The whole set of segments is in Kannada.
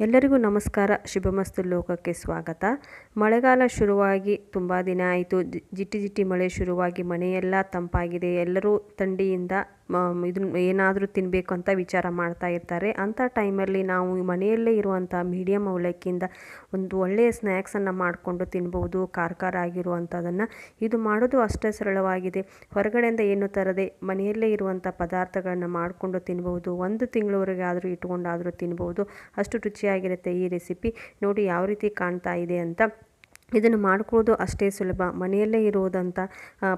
ಎಲ್ಲರಿಗೂ ನಮಸ್ಕಾರ. ಶುಭಮಸ್ತು ಲೋಕಕ್ಕೆ ಸ್ವಾಗತ. ಮಳೆಗಾಲ ಶುರುವಾಗಿ ತುಂಬ ದಿನ ಆಯಿತು. ಜಿಟ್ಟಿ ಜಿಟ್ಟಿ ಮಳೆ ಶುರುವಾಗಿ ಮನೆಯೆಲ್ಲ ತಂಪಾಗಿದೆ. ಎಲ್ಲರೂ ಥಂಡಿಯಿಂದ ಇದನ್ನ ಏನಾದರೂ ತಿನ್ನಬೇಕು ಅಂತ ವಿಚಾರ ಮಾಡ್ತಾ ಇರ್ತಾರೆ. ಅಂಥ ಟೈಮಲ್ಲಿ ನಾವು ಮನೆಯಲ್ಲೇ ಇರುವಂಥ ಮೀಡಿಯಮ್ ಅವಲಕ್ಕಿಯಿಂದ ಒಂದು ಒಳ್ಳೆಯ ಸ್ನ್ಯಾಕ್ಸನ್ನು ಮಾಡಿಕೊಂಡು ತಿನ್ಬೋದು ಖಾರ ಖಾರ ಆಗಿರುವಂಥದ್ದನ್ನು. ಇದು ಮಾಡೋದು ಅಷ್ಟೇ ಸರಳವಾಗಿದೆ. ಹೊರಗಡೆಯಿಂದ ಏನು ತರದೆ ಮನೆಯಲ್ಲೇ ಇರುವಂಥ ಪದಾರ್ಥಗಳನ್ನು ಮಾಡಿಕೊಂಡು ತಿನ್ಬೋದು, ಒಂದು ತಿಂಗಳವರೆಗೆ ಆದರೂ ಇಟ್ಕೊಂಡಾದರೂ ತಿನ್ಬೋದು. ಅಷ್ಟು ರುಚಿಯಾಗಿರುತ್ತೆ ಈ ರೆಸಿಪಿ. ನೋಡಿ ಯಾವ ರೀತಿ ಕಾಣ್ತಾ ಇದೆ ಅಂತ. ಇದನ್ನು ಮಾಡ್ಕೊಳ್ಳೋದು ಅಷ್ಟೇ ಸುಲಭ. ಮನೆಯಲ್ಲೇ ಇರುವುದಂಥ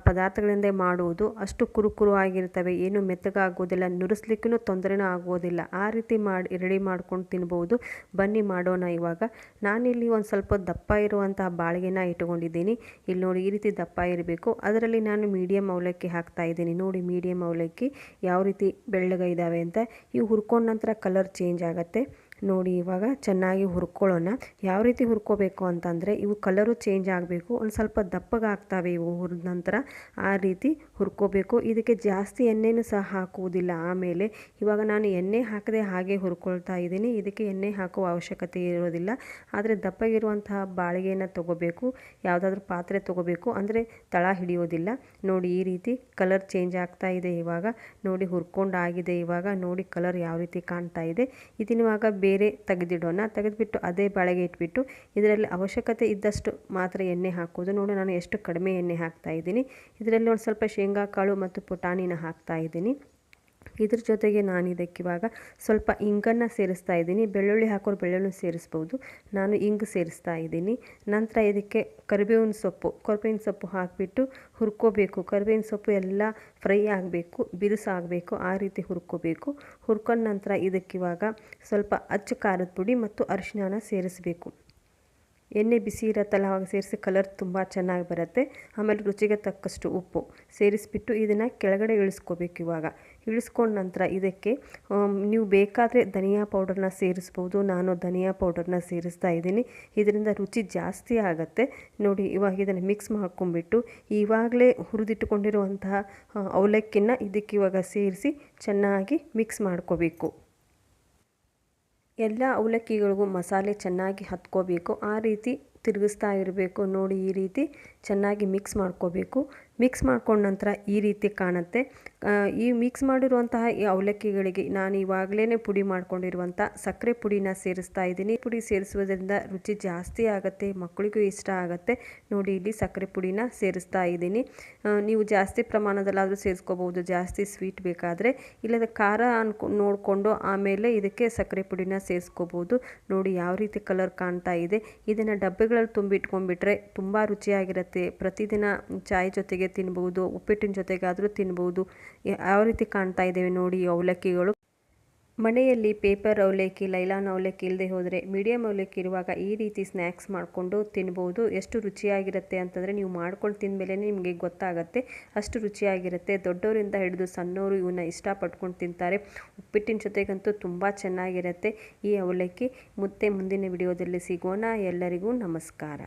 ಪದಾರ್ಥಗಳಿಂದ ಮಾಡುವುದು ಅಷ್ಟು ಕುರುಕುರು ಆಗಿರ್ತವೆ. ಏನು ಮೆತ್ತಗಾಗೋದಿಲ್ಲ ನುರಿಸ್ಲಿಕ್ಕೂ ತೊಂದರೆನೂ ಆಗೋದಿಲ್ಲ. ಆ ರೀತಿ ಮಾಡಿ, ರೆಡಿ ಮಾಡ್ಕೊಂಡು ತಿನ್ಬೋದು. ಬನ್ನಿ ಮಾಡೋಣ ಇವಾಗ. ನಾನಿಲ್ಲಿ ಒಂದು ಸ್ವಲ್ಪ ದಪ್ಪ ಇರುವಂತಹ ಬಾಳಿಗೆನ ಇಟ್ಕೊಂಡಿದ್ದೀನಿ ಇಲ್ಲಿ ನೋಡಿ, ಈ ರೀತಿ ದಪ್ಪ ಇರಬೇಕು. ಅದರಲ್ಲಿ ನಾನು ಮೀಡಿಯಮ್ ಅವಲಕ್ಕಿ ಹಾಕ್ತಾ ಇದ್ದೀನಿ. ನೋಡಿ ಮೀಡಿಯಮ್ ಅವಲಕ್ಕಿ ಯಾವ ರೀತಿ ಬೆಳ್ಳಗೆ ಅಂತ. ಇವು ಹುರ್ಕೊಂಡ ನಂತರ ಕಲರ್ ಚೇಂಜ್ ಆಗುತ್ತೆ. ನೋಡಿ ಇವಾಗ ಚೆನ್ನಾಗಿ ಹುರ್ಕೊಳ್ಳೋಣ. ಯಾವ ರೀತಿ ಹುರ್ಕೋಬೇಕು ಅಂತಂದರೆ ಇವು ಕಲರು ಚೇಂಜ್ ಆಗಬೇಕು. ಒಂದು ಸ್ವಲ್ಪ ದಪ್ಪಗಾಗ್ತವೆ ಇವು ಹುರಿದ ನಂತರ ಆ ರೀತಿ ಹುರ್ಕೋಬೇಕು. ಇದಕ್ಕೆ ಜಾಸ್ತಿ ಎಣ್ಣೆನೂ ಸಹ ಹಾಕುವುದಿಲ್ಲ. ಆಮೇಲೆ ಇವಾಗ ನಾನು ಎಣ್ಣೆ ಹಾಕದೆ ಹಾಗೆ ಹುರ್ಕೊಳ್ತಾ ಇದ್ದೀನಿ. ಇದಕ್ಕೆ ಎಣ್ಣೆ ಹಾಕುವ ಅವಶ್ಯಕತೆ ಇರೋದಿಲ್ಲ. ಆದರೆ ದಪ್ಪಗಿರುವಂತಹ ಬಾಳಿಗೆಯನ್ನು ತೊಗೋಬೇಕು. ಯಾವುದಾದ್ರೂ ಪಾತ್ರೆ ತೊಗೋಬೇಕು. ಅಂದರೆ ತಳ ಹಿಡಿಯೋದಿಲ್ಲ. ನೋಡಿ ಈ ರೀತಿ ಕಲರ್ ಚೇಂಜ್ ಆಗ್ತಾ ಇದೆ ಇವಾಗ. ನೋಡಿ ಹುರ್ಕೊಂಡಾಗಿದೆ ಇವಾಗ. ನೋಡಿ ಕಲರ್ ಯಾವ ರೀತಿ ಕಾಣ್ತಾ ಇದೆ. ಇದನ್ನಿವಾಗ ಬೇರೆ ತೆಗೆದಿಡೋಣ. ತೆಗೆದುಬಿಟ್ಟು ಅದೇ ಬಾಳೆಗೆ ಇಟ್ಬಿಟ್ಟು ಇದರಲ್ಲಿ ಅವಶ್ಯಕತೆ ಇದ್ದಷ್ಟು ಮಾತ್ರ ಎಣ್ಣೆ ಹಾಕೋದು ನೋಡಿ, ನಾನು ಎಷ್ಟು ಕಡಿಮೆ ಎಣ್ಣೆ ಹಾಕ್ತಾ ಇದ್ದೀನಿ. ಇದರಲ್ಲಿ ಒಂದು ಸ್ವಲ್ಪ ಶೇಂಗಾ ಕಾಳು ಮತ್ತು ಪುಟಾಣಿನ ಹಾಕ್ತಾ ಇದ್ದೀನಿ. ಇದ್ರ ಜೊತೆಗೆ ನಾನು ಇದಕ್ಕೆ ಇವಾಗ ಸ್ವಲ್ಪ ಇಂಗನ್ನು ಸೇರಿಸ್ತಾ ಇದ್ದೀನಿ. ಬೆಳ್ಳುಳ್ಳಿ ಹಾಕೋರು ಬೆಳ್ಳುಳ್ಳಿ ಸೇರಿಸ್ಬೋದು. ನಾನು ಇಂಗು ಸೇರಿಸ್ತಾ ಇದ್ದೀನಿ. ನಂತರ ಇದಕ್ಕೆ ಕರಿಬೇವಿನ ಸೊಪ್ಪು ಕರಿಬೇವಿನ ಸೊಪ್ಪು ಹಾಕಿಬಿಟ್ಟು ಹುರ್ಕೋಬೇಕು. ಕರಿಬೇವಿನ ಸೊಪ್ಪು ಎಲ್ಲ ಫ್ರೈ ಆಗಬೇಕು ಬಿರುಸಾಗಬೇಕು ಆ ರೀತಿ ಹುರ್ಕೋಬೇಕು. ಹುರ್ಕೊಂಡ ನಂತರ ಇದಕ್ಕಿವಾಗ ಸ್ವಲ್ಪ ಅಚ್ಚು ಖಾರದ ಪುಡಿ ಮತ್ತು ಅರಿಶಿನ ಸೇರಿಸಬೇಕು. ಎಣ್ಣೆ ಬಿಸಿ ಇರತ್ತಲ್ಲ, ಅವಾಗ ಸೇರಿಸಿ ಕಲರ್ ತುಂಬ ಚೆನ್ನಾಗಿ ಬರುತ್ತೆ. ಆಮೇಲೆ ರುಚಿಗೆ ತಕ್ಕಷ್ಟು ಉಪ್ಪು ಸೇರಿಸ್ಬಿಟ್ಟು ಇದನ್ನು ಕೆಳಗಡೆ ಇಳಿಸ್ಕೋಬೇಕು ಇವಾಗ. ಇಳಿಸ್ಕೊಂಡ ನಂತರ ಇದಕ್ಕೆ ನೀವು ಬೇಕಾದರೆ ಧನಿಯಾ ಪೌಡರ್ನ ಸೇರಿಸ್ಬೋದು. ನಾನು ಧನಿಯಾ ಪೌಡರ್ನ ಸೇರಿಸ್ತಾ ಇದ್ದೀನಿ. ಇದರಿಂದ ರುಚಿ ಜಾಸ್ತಿ ಆಗುತ್ತೆ. ನೋಡಿ, ಇವಾಗ ಇದನ್ನು ಮಿಕ್ಸ್ ಮಾಡ್ಕೊಂಬಿಟ್ಟು ಇವಾಗಲೇ ಹುರಿದಿಟ್ಟುಕೊಂಡಿರುವಂತಹ ಅವಲಕ್ಕಿನ ಇದಕ್ಕೆ ಇವಾಗ ಸೇರಿಸಿ ಚೆನ್ನಾಗಿ ಮಿಕ್ಸ್ ಮಾಡ್ಕೋಬೇಕು. ಎಲ್ಲ ಅವಲಕ್ಕಿಗಳಿಗೂ ಮಸಾಲೆ ಚೆನ್ನಾಗಿ ಹತ್ಕೋಬೇಕು. ಆ ರೀತಿ ತಿರುಗಿಸ್ತಾ ಇರಬೇಕು ನೋಡಿ ಈ ರೀತಿ ಚೆನ್ನಾಗಿ ಮಿಕ್ಸ್ ಮಾಡ್ಕೋಬೇಕು. ಮಿಕ್ಸ್ ಮಾಡ್ಕೊಂಡ ನಂತರ ಈ ರೀತಿ ಕಾಣುತ್ತೆ. ಈ ಮಿಕ್ಸ್ ಮಾಡಿರುವಂತಹ ಈ ಅವಲಕ್ಕಿಗಳಿಗೆ ನಾನು ಇವಾಗಲೇ ಪುಡಿ ಮಾಡ್ಕೊಂಡಿರುವಂಥ ಸಕ್ಕರೆ ಪುಡಿನ ಸೇರಿಸ್ತಾ ಇದ್ದೀನಿ. ಪುಡಿ ಸೇರಿಸುವುದರಿಂದ ರುಚಿ ಜಾಸ್ತಿ ಆಗುತ್ತೆ, ಮಕ್ಕಳಿಗೂ ಇಷ್ಟ ಆಗುತ್ತೆ. ನೋಡಿ ಇಲ್ಲಿ ಸಕ್ಕರೆ ಪುಡಿನ ಸೇರಿಸ್ತಾ ಇದ್ದೀನಿ. ನೀವು ಜಾಸ್ತಿ ಪ್ರಮಾಣದಲ್ಲಾದರೂ ಸೇರಿಸ್ಕೋಬೋದು ಜಾಸ್ತಿ ಸ್ವೀಟ್ ಬೇಕಾದರೆ. ಇಲ್ಲದ ಖಾರ ಅನ್ಕೊ, ನೋಡಿಕೊಂಡು ಆಮೇಲೆ ಇದಕ್ಕೆ ಸಕ್ಕರೆ ಪುಡಿನ ಸೇರಿಸ್ಕೋಬೋದು ನೋಡಿ ಯಾವ ರೀತಿ ಕಲರ್ ಕಾಣ್ತಾ ಇದೆ. ಇದನ್ನು ಡಬ್ಬೆಗಳಲ್ಲಿ ತುಂಬಿಟ್ಕೊಂಡ್ಬಿಟ್ರೆ ತುಂಬ ರುಚಿಯಾಗಿರುತ್ತೆ. ಪ್ರತಿದಿನ ಚಾಯ್ ಜೊತೆಗೆ ತಿನ್ಬೋದು ಉಪ್ಪಿಟ್ಟಿನ ಜೊತೆಗಾದರೂ ತಿನ್ಬೋದು ಯಾವ ರೀತಿ ಕಾಣ್ತಾ ಇದ್ದೇವೆ ನೋಡಿ ಅವಲಕ್ಕಿಗಳು. ಮನೆಯಲ್ಲಿ ಪೇಪರ್ ಅವಲಕ್ಕಿ, ಲೈಲಾನ್ ಅವಲಕ್ಕಿ ಇಲ್ಲದೆ ಹೋದರೆ ಮೀಡಿಯಮ್ ಅವಲಕ್ಕಿ ಇರುವಾಗ ಈ ರೀತಿ ಸ್ನ್ಯಾಕ್ಸ್ ಮಾಡಿಕೊಂಡು ತಿನ್ಬೋದು. ಎಷ್ಟು ರುಚಿಯಾಗಿರುತ್ತೆ ಅಂತಂದರೆ ನೀವು ಮಾಡ್ಕೊಂಡು ತಿಂದಮೇಲೆ ನಿಮಗೆ ಗೊತ್ತಾಗುತ್ತೆ. ಅಷ್ಟು ರುಚಿಯಾಗಿರುತ್ತೆ. ದೊಡ್ಡವರಿಂದ ಹಿಡಿದು ಸಣ್ಣವರು ಇವನ್ನ ಇಷ್ಟಪಟ್ಕೊಂಡು ತಿಂತಾರೆ. ಉಪ್ಪಿಟ್ಟಿನ ಜೊತೆಗಂತೂ ತುಂಬ ಚೆನ್ನಾಗಿರುತ್ತೆ ಈ ಅವಲಕ್ಕಿ. ಮತ್ತೆ ಮುಂದಿನ ವಿಡಿಯೋದಲ್ಲಿ ಸಿಗೋಣ. ಎಲ್ಲರಿಗೂ ನಮಸ್ಕಾರ.